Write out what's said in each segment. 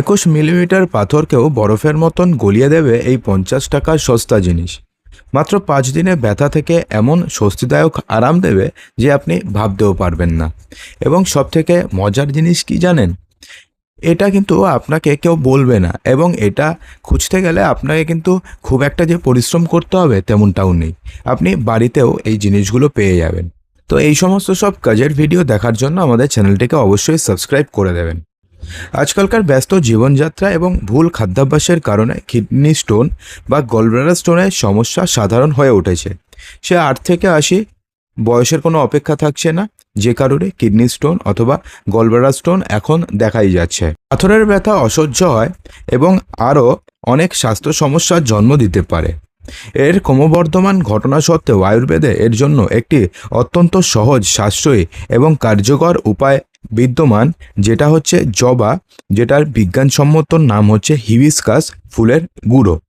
একুশ মিলিমিটার পাথরকেও বরফের মতন গলিয়ে দেবে এই পঞ্চাশ টাকা সস্তা জিনিস। মাত্র পাঁচ দিনে ব্যথা থেকে এমন স্বস্তিদায়ক আরাম দেবে যে আপনি ভাবতেও পারবেন না। এবং সবথেকে মজার জিনিস কি জানেন? এটা কিন্তু আপনাকে কেউ বলবে না এবং এটা খুঁজতে গেলে আপনাকে কিন্তু খুব একটা যে পরিশ্রম করতে হবে তেমনটাও নেই। আপনি বাড়িতেও এই জিনিসগুলো পেয়ে যাবেন। তো এই সমস্ত সব কাজের ভিডিও দেখার জন্য আমাদের চ্যানেলটিকে অবশ্যই সাবস্ক্রাইব করে দেবেন। আজকালকার ব্যস্ত জীবনযাত্রা এবং ভুল খাদ্যাভ্যাসের কারণে কিডনি স্টোন বা গলব্লাডার স্টোনের সমস্যা সাধারণ হয়ে উঠেছে। সে আট থেকে আশি বয়সের কোনো অপেক্ষা থাকছে না, যে কারণে কিডনি স্টোন অথবা গলব্লাডার স্টোন এখন দেখাই যাচ্ছে। পাথরের ব্যথা অসহ্য হয় এবং আরও অনেক স্বাস্থ্য সমস্যার জন্ম দিতে পারে। এর ক্রমবর্ধমান ঘটনা সত্ত্বেও আয়ুর্বেদে এর জন্য একটি অত্যন্ত সহজ, সাশ্রয়ী এবং কার্যকর উপায় বিদ্যমান, যেটা হচ্ছে জবা, যেটার বিজ্ঞানসম্মত নাম হচ্ছে হিবিস্কাস ফুলের গুঁড়ো।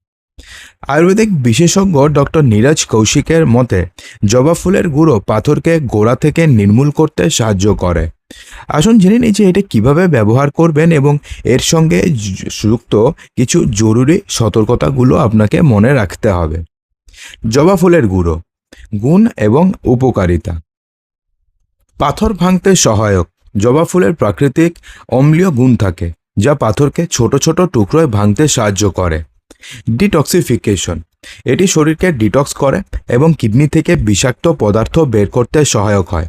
আয়ুর্বেদিক বিশেষজ্ঞ ডক্টর নীরজ কৌশিকের মতে, জবা ফুলের গুঁড়ো পাথরকে গোড়া থেকে নির্মূল করতে সাহায্য করে। আসুন জেনে নিই যে এটা কীভাবে ব্যবহার করবেন এবং এর সঙ্গে যুক্ত কিছু জরুরি সতর্কতাগুলো আপনাকে মনে রাখতে হবে। জবা ফুলের গুঁড়ো, গুণ এবং উপকারিতা। পাথর ভাঙতে সহায়ক। জবা ফুলের প্রাকৃতিক অম্লীয় গুণ থাকে, যা পাথরকে ছোট ছোট টুকরোয় ভাঙতে সাহায্য করে। ডিটক্সিফিকেশন, এটি শরীরকে ডিটক্স করে এবং কিডনি থেকে বিষাক্ত পদার্থ বের করতে সহায়ক হয়।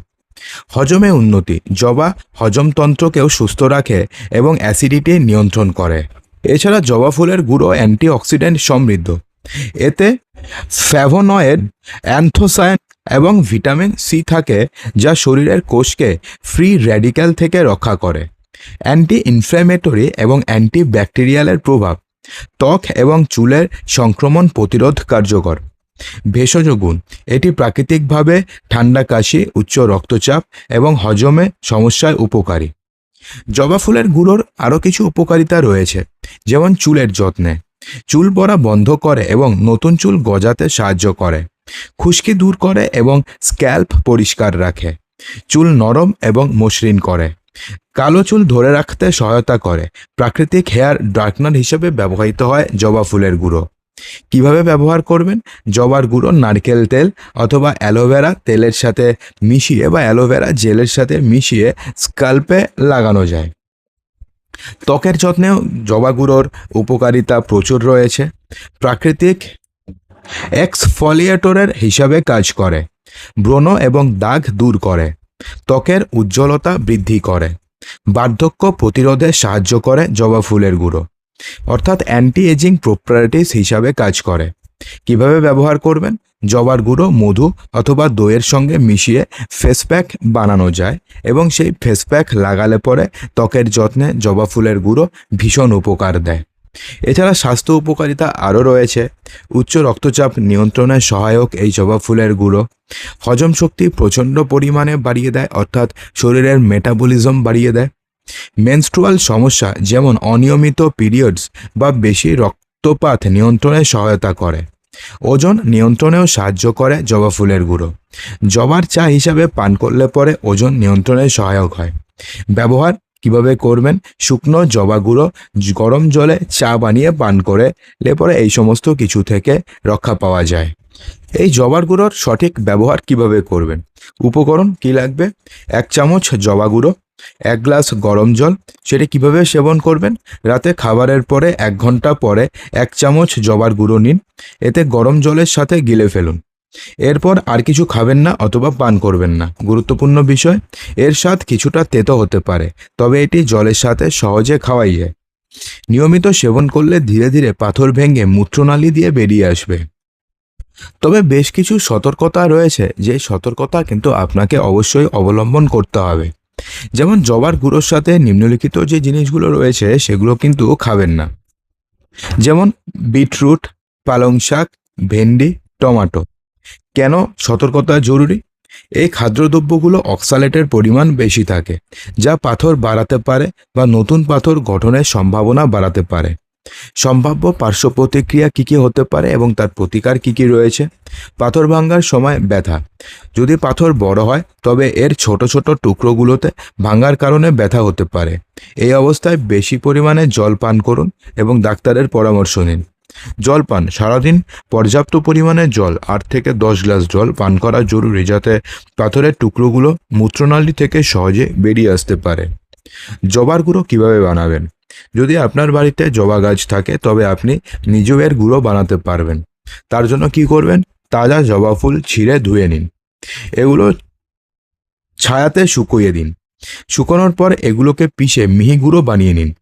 হজমে উন্নতি, জবা হজমতন্ত্রকেও সুস্থ রাখে এবং অ্যাসিডিটি নিয়ন্ত্রণ করে। এছাড়া জবা ফুলের গুঁড়ো অ্যান্টিঅক্সিডেন্ট সমৃদ্ধ। এতে ফ্যাভোনয়েড অ্যান্থোসায়ান এবং ভিটামিন সি থাকে যা শরীরের কোষকে ফ্রি র্যাডিক্যাল থেকে রক্ষা করে। অ্যান্টি ইনফ্ল্যামেটরি এবং অ্যান্টি ব্যাকটেরিয়ালের প্রভাব ত্বক এবং চুলের সংক্রমণ প্রতিরোধ কার্যকর। ভেষজ গুণ, এটি প্রাকৃতিকভাবে ঠান্ডা কাশি, উচ্চ রক্তচাপ এবং হজমে সমস্যায় উপকারী। জবা ফুলের গুঁড়োর আরও কিছু উপকারিতা রয়েছে, যেমন চুলের যত্নে। চুল পড়া বন্ধ করে এবং নতুন চুল গজাতে সাহায্য করে। খুশকি দূর করে এবং স্ক্যাল্প পরিষ্কার রাখে। চুল নরম এবং মসৃণ করে। কালো চুল ধরে রাখতে সহায়তা করে। প্রাকৃতিক হেয়ার ডার্কনার হিসেবে ব্যবহৃত হয় জবা ফুলের গুঁড়ো। কীভাবে ব্যবহার করবেন? জবার গুঁড়ো, নারকেল তেল অথবা অ্যালোভেরা তেলের সাথে মিশিয়ে বা অ্যালোভেরা জেলের সাথে মিশিয়ে স্কাল্পে লাগানো যায়। ত্বকের যত্নেও জবা গুঁড়োর উপকারিতা প্রচুর রয়েছে। প্রাকৃতিক এক্সফলিয়েটরের হিসাবে কাজ করে। ব্রণ এবং দাগ দূর করে। ত্বকের উজ্জ্বলতা বৃদ্ধি করে। বার্ধক্য প্রতিরোধে সাহায্য করে জবা ফুলের গুঁড়ো। অর্থাৎ অ্যান্টি এজিং প্রপার্টিস হিসাবে কাজ করে। কীভাবে ব্যবহার করবেন? জবার গুঁড়ো, মধু অথবা দইয়ের সঙ্গে মিশিয়ে ফেস প্যাক বানানো যায় এবং সেই ফেস প্যাক লাগালে পরে ত্বকের যত্নে জবা ফুলের গুঁড়ো ভীষণ উপকার দেয়। এছাড়া স্বাস্থ্য উপকারিতা আরও রয়েছে। উচ্চ রক্তচাপ নিয়ন্ত্রণে সহায়ক এই জবা ফুলের গুঁড়ো। হজম শক্তি প্রচণ্ড পরিমাণে বাড়িয়ে দেয়, অর্থাৎ শরীরের মেটাবলিজম বাড়িয়ে দেয়। মেনস্ট্রুয়াল সমস্যা যেমন অনিয়মিত পিরিয়ডস বা বেশি রক্তপাত নিয়ন্ত্রণে সহায়তা করে। ওজন নিয়ন্ত্রণেও সাহায্য করে জবা ফুলের গুঁড়ো। জবার চা হিসাবে পান করলে পরে ওজন নিয়ন্ত্রণে সহায়ক হয়। ব্যবহার কীভাবে করবেন? শুকনো জবা গুঁড়ো গরম জলে চা বানিয়ে পান করে পরে এই সমস্ত কিছু থেকে রক্ষা পাওয়া যায়। এই জবার গুঁড়োর সঠিক ব্যবহার কীভাবে করবেন? উপকরণ কি লাগবে? এক চামচ জবা গুঁড়ো, এক গ্লাস গরম জল, সেটা কীভাবে সেবন করবেন? রাতে খাবারের পরে এক ঘণ্টা পরে এক চামচ জবার গুঁড়ো নিন। এতে গরম জলের সাথে গিলে ফেলুন। এরপর আর কিছু খাবেন না অথবা পান করবেন না। গুরুত্বপূর্ণ বিষয়, এর স্বাদ কিছুটা তেতো হতে পারে, তবে এটি জলের সাথে সহজে খাওয়াই যায়। নিয়মিত সেবন করলে ধীরে ধীরে পাথর ভেঙে মূত্রনালী দিয়ে বেরিয়ে আসবে। তবে বেশ কিছু সতর্কতা রয়েছে, যে সতর্কতা কিন্তু আপনাকে অবশ্যই অবলম্বন করতে হবে। যেমন জবার গুঁড়োর সাথে নিম্নলিখিত যে জিনিসগুলো রয়েছে, সেগুলো কিন্তু খাবেন না। যেমন বিটরুট, পালং শাক, ভেন্ডি, টমেটো। কেন সতর্কতা জরুরি? এই খাদ্যদ্রব্যগুলো অক্সালেটের পরিমাণ বেশি থাকে, যা পাথর বাড়াতে পারে বা নতুন পাথর গঠনের সম্ভাবনা বাড়াতে পারে। সম্ভাব্য পার্শ্ব প্রতিক্রিয়া কী কী হতে পারে এবং তার প্রতিকার কী কী রয়েছে? পাথর ভাঙার সময় ব্যথা। যদি পাথর বড় হয়, তবে এর ছোট ছোট টুকরোগুলোতে ভাঙার কারণে ব্যথা হতে পারে। এই অবস্থায় বেশি পরিমাণে জল পান করুন এবং ডাক্তারের পরামর্শ নিন। জল পান। সারাদিন পর্যাপ্ত পরিমাণে জল আট থেকে দশ গ্লাস জল পান করা জরুরি যাতে পাথরের টুকরোগুলো মূত্রনালী থেকে সহজে বেরিয়ে আসতে পারে। জবার গুঁড়ো কীভাবে বানাবেন? যদি আপনার বাড়িতে জবা গাছ থাকে, তবে আপনি নিজেও এর গুঁড়ো বানাতে পারবেন। তার জন্য কি করবেন? তাজা জবা ফুল ছিঁড়ে ধুয়ে নিন। এগুলো ছায়াতে শুকিয়ে দিন। শুকানোর পর এগুলোকে পিষে মিহি গুঁড়ো বানিয়ে নিন।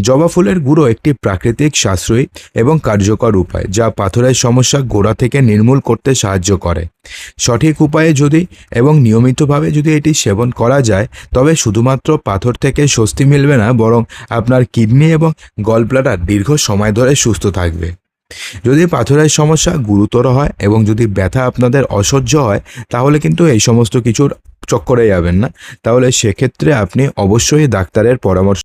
জবা ফুলের গুঁড়ো একটি প্রাকৃতিক সাশ্রয়ী এবং কার্যকর উপায় যা পাথরের সমস্যা গোড়া থেকে নির্মূল করতে সাহায্য করে। সঠিক উপায়ে যদি এবং নিয়মিতভাবে যদি এটি সেবন করা যায়, তবে শুধুমাত্র পাথর থেকে স্বস্তি মিলবে না, বরং আপনার কিডনি এবং গলব্লাডার দীর্ঘ সময় ধরে সুস্থ থাকবে। যদি পাথরের সমস্যা গুরুতর হয় এবং যদি ব্যথা আপনাদের অসহ্য হয়, তাহলে কিন্তু এই সমস্ত কিছুর চক্করে যাবেন না। তাহলে সেক্ষেত্রে আপনি অবশ্যই ডাক্তারের পরামর্শ